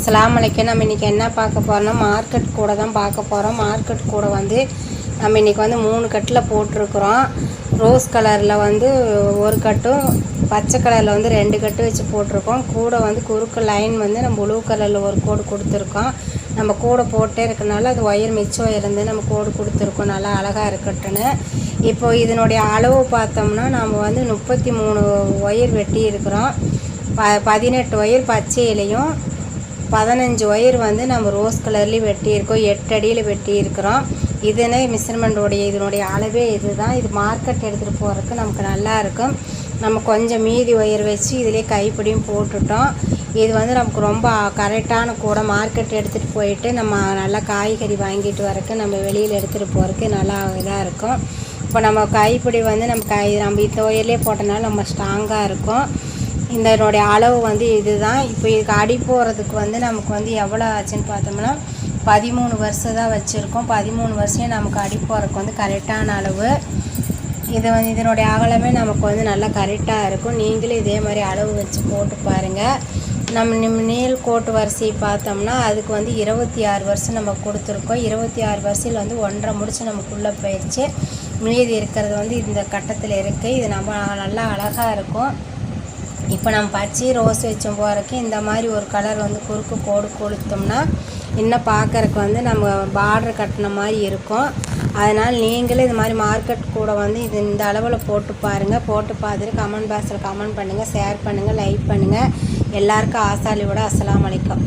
அஸ்லாம் அலைக்கும். நம்ம இன்றைக்கி என்ன பார்க்க போகிறோம்னா மார்க்கெட் கூட தான் பார்க்க போகிறோம் மார்க்கெட் கூட வந்து நம்ம இன்றைக்கி வந்து மூணு கட்டில் போட்டிருக்குறோம். ரோஸ் கலரில் வந்து ஒரு கட்டும் பச்சை கலரில் வந்து ரெண்டு கட்டு வச்சு போட்டிருக்கோம். கூட வந்து குறுக்கு லைன் வந்து நம்ம ப்ளூ கலரில் ஒரு கோடு கொடுத்துருக்கோம். நம்ம கூட போட்டே இருக்கனால அது ஒயர் மிச்சம் இருந்து நம்ம கோடு கொடுத்துருக்கோம். நல்லா அழகாக இருக்கட்டுன்னு இப்போ இதனுடைய அளவு பார்த்தோம்னா நம்ம வந்து முப்பத்தி மூணு ஒயர் வெட்டி இருக்கிறோம் ப பதினெட்டு ஒயர் பச்சையிலையும் பதினஞ்சு ஒயர் வந்து நம்ம ரோஸ் கலர்லேயும் வெட்டியிருக்கோம். எட்டு அடியில் வெட்டியிருக்கிறோம். இதுனே மெஷர்மெண்ட்டோடைய இதனுடைய அளவே இதுதான். இது மார்க்கெட் எடுத்துகிட்டு போகிறதுக்கு நமக்கு நல்லா இருக்கும். நம்ம கொஞ்சம் மீதி ஒயர் வச்சு இதிலே கைப்பிடியும் போட்டுட்டோம். இது வந்து நமக்கு ரொம்ப கரெக்டான கூட மார்க்கெட் எடுத்துகிட்டு போயிட்டு நம்ம நல்லா காய்கறி வாங்கிட்டு வரக்கு நம்ம வெளியில் எடுத்துகிட்டு போகிறதுக்கு நல்லா இதாக இருக்கும். இப்போ நம்ம கைப்பிடி வந்து நம்ம கை நம்ம இந்த ஒயர்லேயே போட்டனால நம்ம ஸ்ட்ராங்காக இருக்கும். இதனுடைய அளவு வந்து இதுதான். இப்போ இதுக்கு அடி போகிறதுக்கு வந்து நமக்கு வந்து எவ்வளோ ஆச்சுன்னு பார்த்தோம்னா பதிமூணு வருஷம் தான் வச்சுருக்கோம். பதிமூணு வருஷம் நமக்கு அடி போகிறதுக்கு வந்து கரெக்டான அளவு. இது வந்து இதனுடைய அகலமே நமக்கு வந்து நல்லா கரெக்டாக இருக்கும். நீங்களும் இதே மாதிரி அளவு வச்சு போட்டு பாருங்கள் நம்ம நிம் நீள் கோட்டு வரிசை பார்த்தோம்னா அதுக்கு வந்து இருபத்தி ஆறு வருஷம் நம்ம கொடுத்துருக்கோம். இருபத்தி ஆறு வருஷத்தில் வந்து ஒன்றரை முடிச்சு நமக்குள்ளே போயிடுச்சு. மீதி இருக்கிறது வந்து இந்த கட்டத்தில் இருக்குது இது நம்ம நல்லா அழகாக இருக்கும். இப்போ நம்ம பச்சை ரோஸ் வச்சோம் போகிறக்கு இந்த மாதிரி ஒரு கலர் வந்து குறுக்கு கோடு கொடுத்தோம்னா இன்னும் பார்க்கறக்கு வந்து நம்ம பார்டர் கட்டின மாதிரி இருக்கும். அதனால் நீங்களும் இது மாதிரி மார்க்கெட் கூட வந்து இது இந்த அளவில் போட்டு பாருங்கள் போட்டு பார்த்துட்டு கமெண்ட் பாக்ஸில் கமெண்ட் பண்ணுங்கள் ஷேர் பண்ணுங்கள் லைக் பண்ணுங்கள் எல்லாருக்கும் ஆசாலியோட அஸ்லாம் வலைக்கம்